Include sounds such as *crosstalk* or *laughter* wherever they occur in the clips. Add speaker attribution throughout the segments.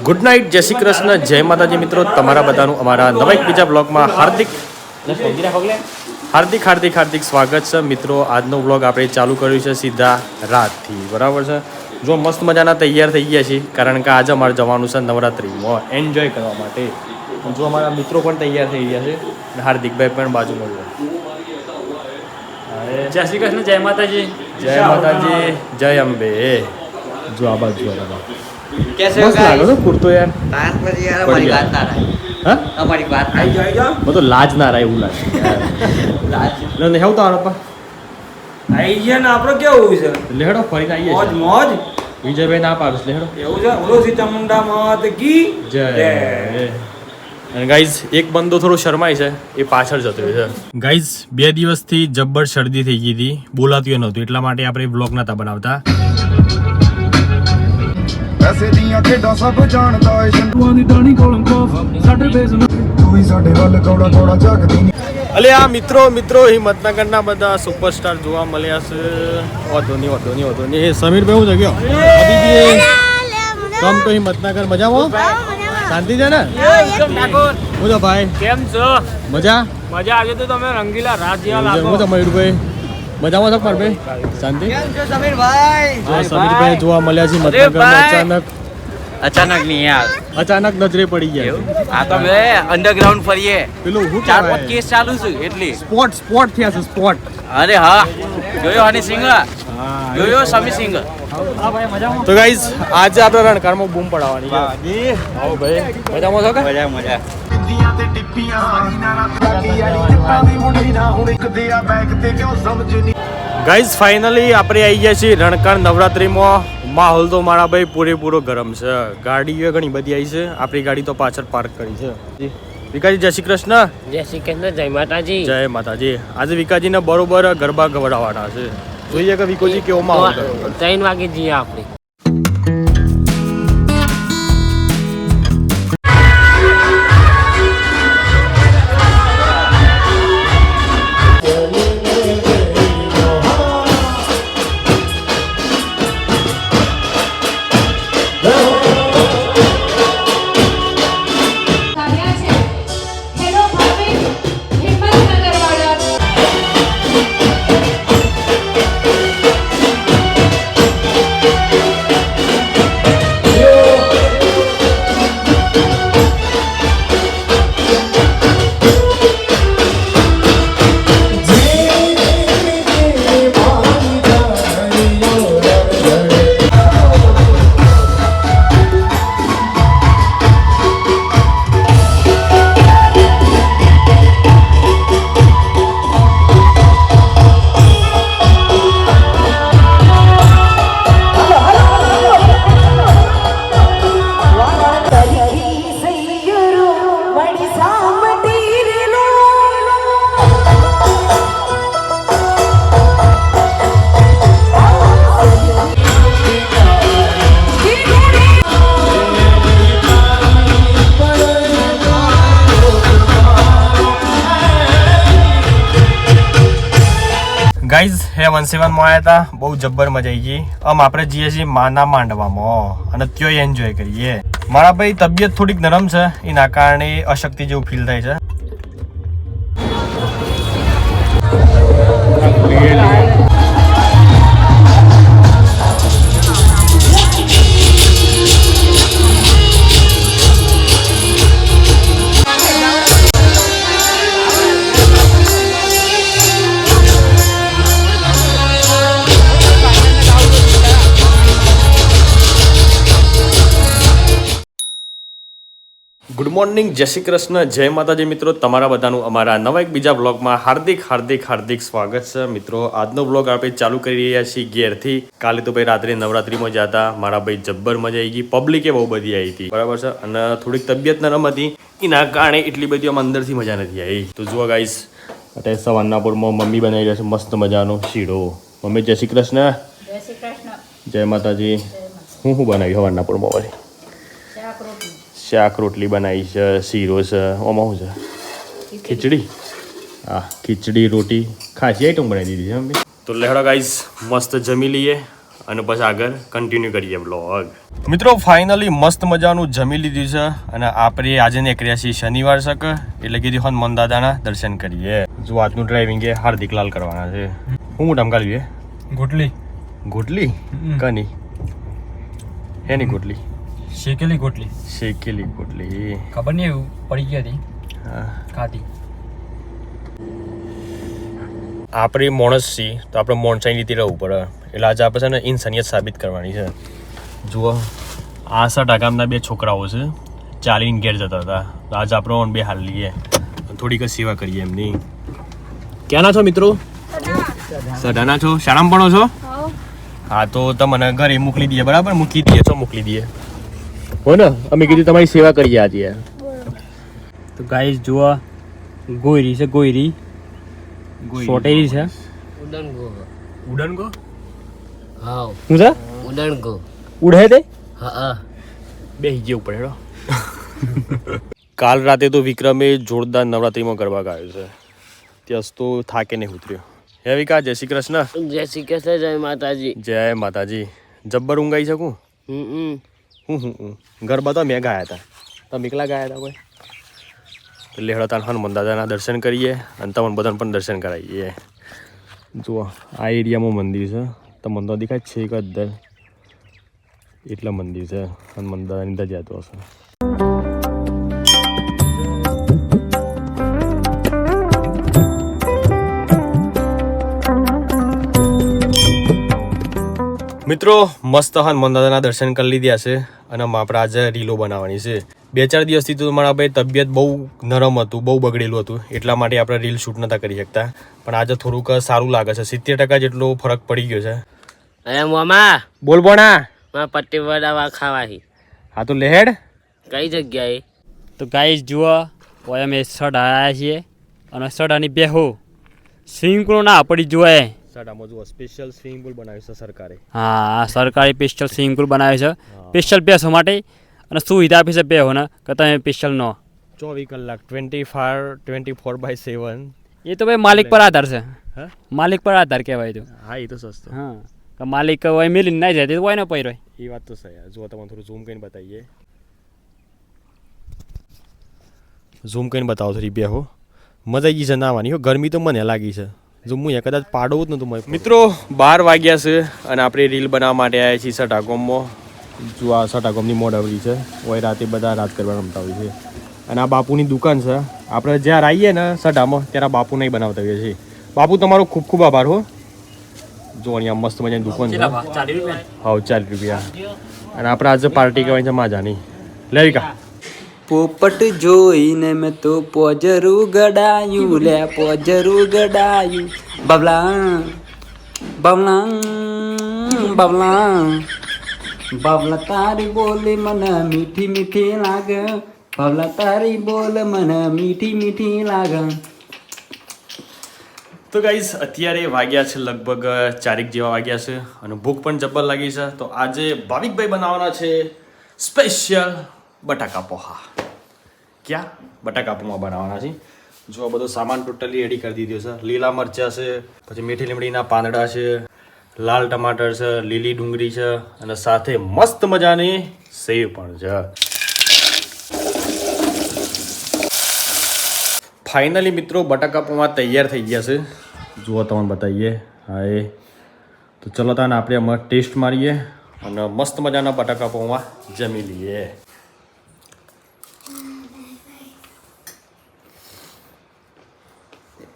Speaker 1: Good night જય શ્રી કૃષ્ણ જય માતાજી મિત્રો તમારા બધાનું અમારા નવા એક બીજા બ્લોગમાં હાર્દિક હાર્દિક હાર્દિક હાર્દિક સ્વાગત છે. મિત્રો આજનો બ્લોગ આપણે ચાલુ કર્યું છે સીધા રાતથી બરાબર છે? જો મસ્ત મજાના તૈયાર થઈ ગયા છીએ કારણ કે આજે અમારે જવાનું છે નવરાત્રિમાં એન્જોય કરવા માટે. જો અમારા મિત્રો પણ તૈયાર થઈ ગયા છે અને હાર્દિકભાઈ પણ બાજુમાં મળ્યો
Speaker 2: જય શ્રી કૃષ્ણ જય માતાજી.
Speaker 1: જય માતાજી જય અંબે. જો આ બાજુ
Speaker 3: કેસે
Speaker 1: મસ્ત લાગો છો કુર્તો યાર.
Speaker 3: તાસ પછી યાર અમારી વાત ના રહે
Speaker 1: હા?
Speaker 3: અમારી વાત આવી જાય જો
Speaker 1: મને તો લાજ ના રહે એવું લાગે.
Speaker 3: લાજ.
Speaker 1: લે ને હેવ તારો પા.
Speaker 4: આવી ગયા ને આપણો કેવું છે?
Speaker 1: લેડો ફરીને આવીએ
Speaker 4: મોજ મોજ.
Speaker 1: વિજયભાઈ ના પાડું લેડો
Speaker 4: એવું છે? બોલો સીતામુંડા માત કી?
Speaker 1: જય. અને ગાઈઝ એક બંદો થોડો શરમાય છે એ પાછળ જતો છે. ગાઈઝ બે દિવસથી જબ્બર શરદી થઈ ગઈ હતી. બોલાતું નહોતું. એટલા માટે આપણે બ્લોગ નહોતા બનાવતા.
Speaker 5: ਪੈਸੇ ਦੀਆਂ ਖੇਡਾਂ ਸਭ ਜਾਣਦਾ ਏ ਸ਼ੰਦੂਆਂ ਦੀ ਟਾਣੀ ਕੋਲੋਂ ਕੋਫ ਸਾਡੇ ਬੇਸ ਨੂੰ ਤੂੰ ਹੀ ਸਾਡੇ ਵੱਲ ਕੌੜਾ ਕੌੜਾ ਝਾਕਦੀ ਨੀ
Speaker 1: અલે આ મિત્રો મિત્રો હિંમતનગરના બધા સુપરસ્ટાર જોવા મળ્યા છે વાંધો નહીં વાંધો નહીં વાંધો નહીં સમીરભાઈ હું જગ્યો કમ તો હિંમતનગર મજામાં શાંતિ છે ને હું તો ભાઈ
Speaker 2: કેમ છો
Speaker 1: મજા
Speaker 2: મજા આજે તો તમે રંગીલા રાત જેવા લાગો
Speaker 1: હું બધામાં તક પર ભાઈ શાંતિ
Speaker 3: સમીરભાઈ?
Speaker 1: જો સમીરભાઈ જોવા મળ્યા છે
Speaker 2: મતલબ
Speaker 1: અચાનક
Speaker 3: અચાનક નહીં યાર.
Speaker 1: અચાનક નજરે પડી ગયા
Speaker 3: આ તો મે અંડરગ્રાઉન્ડ ફરીએ.
Speaker 1: પેલું હું
Speaker 3: ચાર પાંચ કેસ ચાલુ છે એટલે.
Speaker 1: સ્પોટ સ્પોટ થયા છે સ્પોટ
Speaker 3: અરે હા. જોયો હની સિંહ જોયો સમી સિંહ
Speaker 1: તો ગાઈઝ આજે આપણે રણકારમાં બૂમ પડાવવાની આવો ભાઈ. મજામાં છો કે?
Speaker 3: મજા મજા.
Speaker 1: ગાઈઝ ફાઇનલી આપણે આવી ગયા છીએ રણકાર નવરાત્રિમાં. માહોલ તો મારા ભાઈ પૂરેપૂરો ગરમ છે. ગાડીઓ ઘણી બધી આવી છે. આપણી ગાડી તો પાછળ પાર્ક કરી છે. વિકાજી જય શ્રી કૃષ્ણ.
Speaker 2: જય શ્રી કૃષ્ણ જય માતાજી.
Speaker 1: જય માતાજી. આજે વિકાજીને બરોબર ગરબા ગવડાવવાના છે. જોઈએ કે વિકોજી કેવો માહોલ.
Speaker 2: ત્રણ વાગે જઈએ આપણે.
Speaker 1: વન સેવનમાં આવ્યા હતા બહુ જબ્બર મજા આવી ગઈ. આમ આપણે જઈએ છીએ માના માંડવામાં. અને ત્યોય એન્જોય કરીએ. મારા ભાઈ તબિયત થોડીક નરમ છે. એના કારણે અશક્તિ જેવું ફીલ થાય છે. મોર્નિંગ જય શ્રી કૃષ્ણ જય માતાજી મિત્રો તમારા બધાનું અમારા નવા એક બીજા બ્લોગમાં હાર્દિક હાર્દિક હાર્દિક સ્વાગત છે. મિત્રો આજનો બ્લોગ આપણે ચાલુ કરી રહ્યા છીએ ઘેરથી. કાલે તો ભાઈ રાત્રે નવરાત્રીમાં જતા મારા ભાઈ જબ્બર મજા આવી ગઈ. પબ્લિકે બહુ બધી આવી હતી. બરાબર છે? અને થોડીક તબિયત નરમ હતી. એના કારણે એટલી બધી આમ અંદરથી મજા નથી આવી તો જુઓ ગાઈસ અત્યારે સવારના પોરમાં મમ્મી બનાવી રહ્યા છે મસ્ત મજાનો શીરો. મમ્મી જય શ્રી કૃષ્ણ.
Speaker 6: જય શ્રી કૃષ્ણ.
Speaker 1: જય માતાજી. હું શું બનાવી સવારના પોરમાં વળી?
Speaker 6: શાક રોટલી
Speaker 1: બનાવી છે શીરો છે આમાં શું છે? ખીચડી. હા ખીચડી રોટી ખાસી આઈટમ બનાવી દીધી છે મમ્મી. તો લેહડો ગાઈઝ મસ્ત જમી લઈએ અને પછી આગળ કન્ટિન્યુ કરીએ બ્લોગ મિત્રો ફાઇનલી મસ્ત મજાનું જમી લીધું છે અને આપણે આજે નીકળ્યા છીએ શનિવાર સક એટલે કીધું હનુમાન મનદાદાના દર્શન કરીએ. જો આજનું ડ્રાઇવિંગ એ હાર્દિક લાલ કરવાના છે. હું મોટા કાઢીએ
Speaker 7: ગોટલી.
Speaker 1: ગોટલી? કની? હેની ગોટલી.
Speaker 7: શેકેલી ગોટલી.
Speaker 1: શેકેલી ગોટલી.
Speaker 7: ખબર નહીં એવું પડી ગઈ હતી.
Speaker 1: હા.
Speaker 7: ખાધી.
Speaker 1: આપણે માણસ છીએ તો આપણે મોણસાઈ રીતે રહેવું પડે. એટલે આજે આપણે છે ને ઇન્સાનિયત સાબિત કરવાની છે. જુઓ આ સટા ગામના બે છોકરાઓ છે. ચાલીને ઘેર જતા હતા. તો આજે આપણે બે હાલ લઈએ. થોડીક સેવા કરીએ એમની. ક્યાંના છો મિત્રો? સઢાના છો? શાળામાં ભણો છો? હા તો તમને ઘરે મોકલી દઈએ બરાબર? મૂકી દઈએ છો મોકલી દઈએ. હો ને? અમે કીધું તમારી સેવા કરીએ આજે
Speaker 7: તો ગાઈસ જુઓ. ગોયરી છે ગોયરી. સોટેરી છે.
Speaker 2: ઉડન ગો
Speaker 1: ઉડન ગો
Speaker 2: હા.
Speaker 7: શું છે?
Speaker 2: ઉડન ગો
Speaker 7: ઉડે તે?
Speaker 2: હા.
Speaker 1: બે જે ઉપર હેડો. *laughs* કાલ રાતે તો વિક્રમે જોરદાર નવરાત્રીમાં ગરબા ગાયો છે. ત્યાં તો થાકે નહીં ઉતર્યો. હે વિકા જય શ્રી કૃષ્ણ.
Speaker 2: જય શ્રી કૃષ્ણ જય માતાજી.
Speaker 1: જય માતાજી. જબ્બર ઊંઘાઈ શકું?
Speaker 2: હમ હમ.
Speaker 1: હું હું હું ગરબા તો મેં ગાયા હતા તમે એકલા ગાયા હતા કોઈ? તો લેહડો તાન હનુમાન દાદાના દર્શન કરીએ અને તમને બધાને પણ દર્શન કરાવીએ. જુઓ, આ એરિયામાં મંદિર છે. તમને તો દેખાય છે એક જ એટલા મંદિર છે. હનુમાન દાદાની અંદર જતો હશે. મિત્રો મસ્ત હનુમાન દાદાના દર્શન કરી લીધા છે અને આપણે આજે રીલો બનાવવાની છે. બે ચાર દિવસથી તો મારા ભાઈ તબિયત બહુ નરમ હતું બહુ બગડેલું હતું એટલા માટે આપણે રીલ શૂટ નતા કરી શકતા. પણ આજે થોડુંક સારું લાગે છે સિત્તેર ટકા જેટલો ફરક પડી ગયો છે.
Speaker 2: અરે મામા!
Speaker 1: બોલ બોણા!
Speaker 2: માં પટ્ટી વડાવા ખાવાહી.
Speaker 1: હા તો લેહેડ.
Speaker 2: કઈ જગ્યાએ?
Speaker 7: તો ગાઈસ જુઓ ઓય અમે સડા આવ્યા છીએ અને સડાની બેહો. પૂલ ના પડી જુએ
Speaker 1: સાડામાં જુઓ સ્પેશિયલ સ્વિમિંગ પુલ બનાવ્યું છે સરકારે.
Speaker 7: હા સરકારી સ્પેશિયલ સ્વિમિંગ પૂલ બનાવ્યું છે. સ્પેશિયલ બેસો માટે અને સુવિધા આપી છે બેહો ને કે તમે સ્પેશિયલ નો.
Speaker 1: ચોવીસ કલાક twenty four twenty four by seven
Speaker 7: એ તો ભાઈ માલિક પર આધાર છે.
Speaker 1: હા?
Speaker 7: માલિક પર આધાર કહેવાય તો.
Speaker 1: હા એ તો સસ્તું.
Speaker 7: હા માલિક હોય મિલીને ના જાય તો હોય ને પૈરો.
Speaker 1: એ વાત તો સહી. જો તમે થોડું ઝૂમ કરીને બતાવીએ. ઝૂમ કરીને બતાવો થોડી બે હો મજા આવી છે નાવાની હો. ગરમી તો મને લાગી છે. જો હું અહીંયા કદાચ પાડવું જ નતું મારે મિત્રો બાર વાગ્યા છે અને આપણે રીલ બનાવવા માટે આવ્યા છીએ સટાગોમમાં જો આ સટાગોમની મોડવરી છે. હોય રાતે બધા રાત કરવા રમતા હોય છે. અને આ બાપુની દુકાન છે. આપણે જ્યારે આવીએ ને સટામાં ત્યારે બાપુ નહીં બનાવતા હોઈએ છીએ. બાપુ તમારો ખૂબ ખૂબ આભાર હો. જો અહીંયા મસ્ત મજાની દુકાન છે. હા ચાલીસ રૂપિયા. અને આપણે આજે પાર્ટી કરવાની છે માજાની. લે વિકા
Speaker 8: પોપટ જોઈને મેં તો પોજરું ગડાયું, લે પોજરું ગડાયું. બબલા બબલા બબલા બબલા તારી બોલી મને મીઠી મીઠી લાગે. બબલા તારી બોલ મને મીઠી મીઠી લાગે.
Speaker 1: તો ગાઈઝ અત્યારે વાગ્યા છે લગભગ ચારેક જેવા વાગ્યા છે અને ભૂખ પણ જબ્બર લાગી છે. તો આજે ભાવિકભાઈ બનાવવાના છે સ્પેશિયલ બટાકા પોહા. ક્યાં બટાકા પોહા બનાવવાના છે? જો આ બધો સામાન ટોટલી રેડી કરી દીધો છે. લીલા મરચાં છે, પછી મીઠી લીમડીના પાંદડા છે, લાલ ટમાટર છે, લીલી ડુંગળી છે, અને સાથે મસ્ત મજાની સેવ પણ છે. ફાઇનલી મિત્રો, બટાકા પૌવા તૈયાર થઈ ગયા છે. જુઓ તમને બતાવીએ. હા એ. તો ચલો તાને આપણે આમાં ટેસ્ટ મારીએ અને મસ્ત મજાના બટાકા પૌવા જમી લઈએ.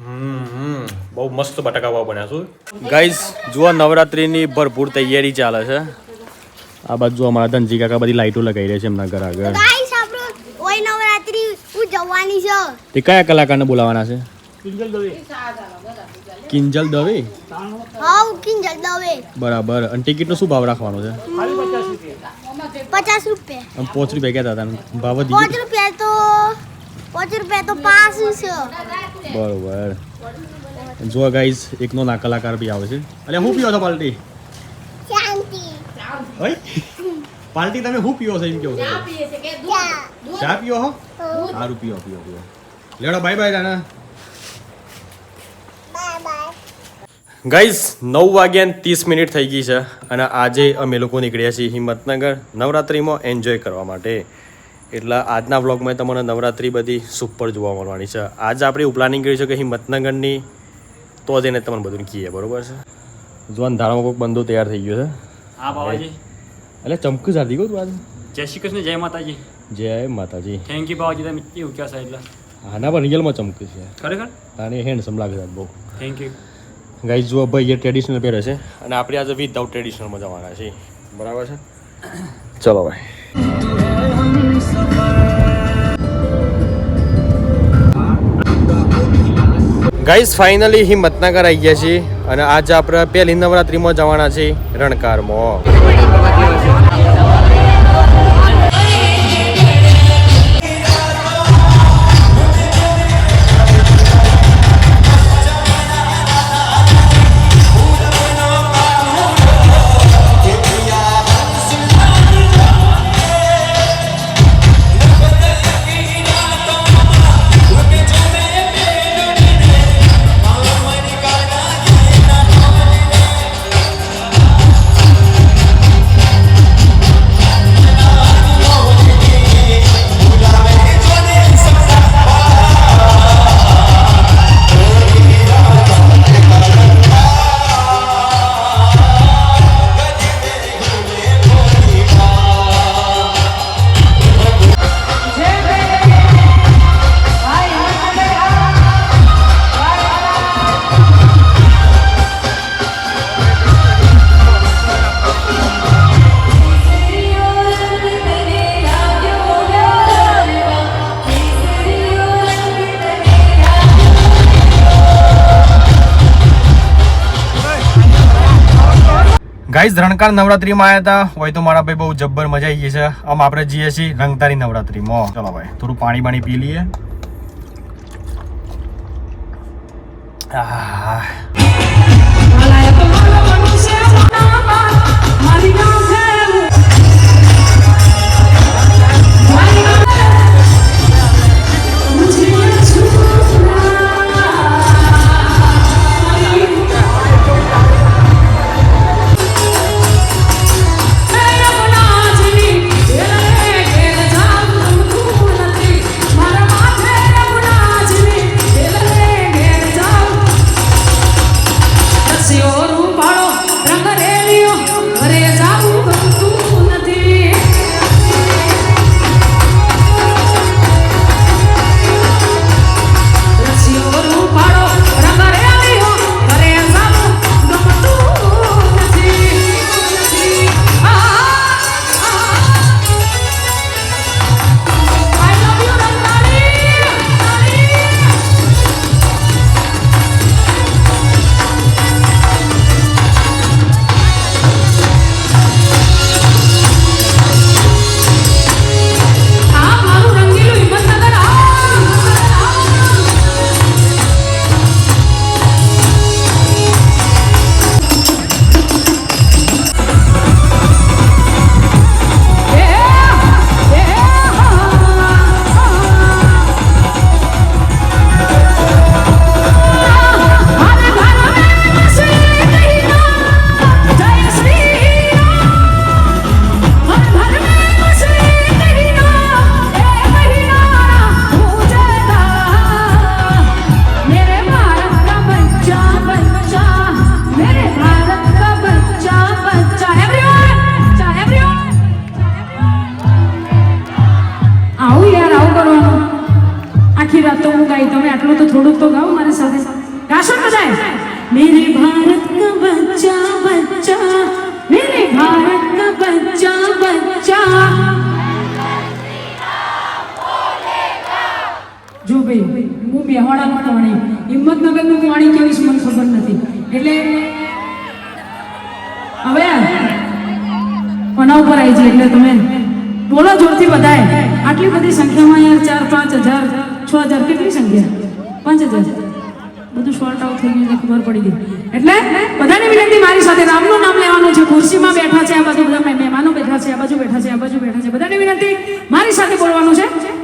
Speaker 1: બહુ મસ્ત બટાકા પૌવા બન્યા છું. ગાઈઝ જુઓ નવરાત્રિની ભરપૂર તૈયારી ચાલે છે. આ બાજુ અમારા ધનજી કાકા બધી લાઈટો લગાવી રહ્યા છે એમના ઘર આગળ.
Speaker 9: ગાઈસ આપણો ઓય નવરાત્રી ઉજવવાની છે.
Speaker 1: તે કયા કલાકારને બોલાવવાના છે? કિંજલ દવે.
Speaker 9: હાઉ કિંજલ દવે.
Speaker 1: બરાબર. અને ટિકિટનો શું ભાવ રાખવાનો છે?
Speaker 9: પચાસ રૂપિયા.
Speaker 1: આમ પાંચ રૂપિયા કહેતા હતા ભાવ વધી
Speaker 9: પાંચ રૂપિયા તો પાંચ રૂપિયા તો પાસ છે.
Speaker 1: બરોબર. જો ગાઈઝ એકનો ના કલાકાર બી આવે છે. અરે હું પીઓ છો પાર્ટી
Speaker 9: શાંતિ.
Speaker 1: ઓય. પાર્ટી તમે હું પીઓ છો એમ કેવું દૂધ? ચા. પીઓ હો? સારું પીઓ પીઓ પીઓ. લેડો bye bye Rana
Speaker 9: bye bye
Speaker 1: guys નવ વાગ્યા ત્રીસ મિનિટ થઈ ગઈ છે અને આજે અમે લોકો નીકળ્યા છીએ હિંમતનગર નવરાત્રિમાં એન્જોય કરવા માટે. એટલે આજના વ્લોગમાં તમને નવરાત્રિ બધી સુપર જોવા મળવાની છે. આજ આપણે એવું પ્લાનિંગ કર્યું છે કે હિંમતનગરની તો જઈને તમને બધું કહીએ બરોબર છે? જોવાનું ધારામાં કોઈક બંદો તૈયાર થઈ ગયો છે.
Speaker 7: હા બાબાજી
Speaker 1: એટલે ચમકું જાતી ગયું તું આજે.
Speaker 7: જય શ્રી કૃષ્ણ જય માતાજી.
Speaker 1: જય માતાજી.
Speaker 7: થેન્ક યુ બાબાજી તમે એવું કહો સાહેબ?
Speaker 1: આના પણ રિયલમાં ચમકું છે.
Speaker 7: ખરેખર?
Speaker 1: આને હેન્ડસમ લાગે છે બહુ.
Speaker 7: થેન્ક યુ
Speaker 1: ગાઈઝ જુઓ ભાઈ એ ટ્રેડિશનલ પહેરે છે અને આપણે આજે વિથઆઉટ ટ્રેડિશનલમાં જવાના છીએ. બરાબર છે? ચલો ભાઈ. ગાઈઝ ફાઇનલી હિંમતનગર આવી ગયા છીએ અને આજે આપણે પહેલી નવરાત્રિમાં જવાના છીએ રણકારમાં. ગાઈઝ રણકાર નવરાત્રીમાં આવ્યા હતા હોય તો મારા ભાઈ બહુ જબ્બર મજા આવી ગઈ છે. આમ આપણે જઈએ છીએ રંગતારી નવરાત્રીમાં. ચલો ભાઈ, થોડું પાણી બાણી પી લઈએ. આહ.
Speaker 6: જો ભાઈ, હું બેવાડાનું પાણી હિંમતનગરનું પાણી કેવી છે મને ખબર નથી. એટલે હવે કોના ઉપર આવી છે? એટલે તમે બોલો જોરથી બધાએ. આટલી બધી સંખ્યામાં યાર ચાર, પાંચ હજાર, છ હજાર કેટલી સંખ્યા? પાંચ હજાર. બધું શોર્ટ આઉટ થઈ ગયું ખબર પડી ગઈ. એટલે બધાને વિનંતી, મારી સાથે રામનું નામ લેવાનું છે. ખુરશીમાં બેઠા છે આ બાજુ બધા મહેમાનો બેઠા છે, આ બાજુ બેઠા છે, આ બાજુ બેઠા છે. બધાને વિનંતી, મારી સાથે બોલવાનું છે.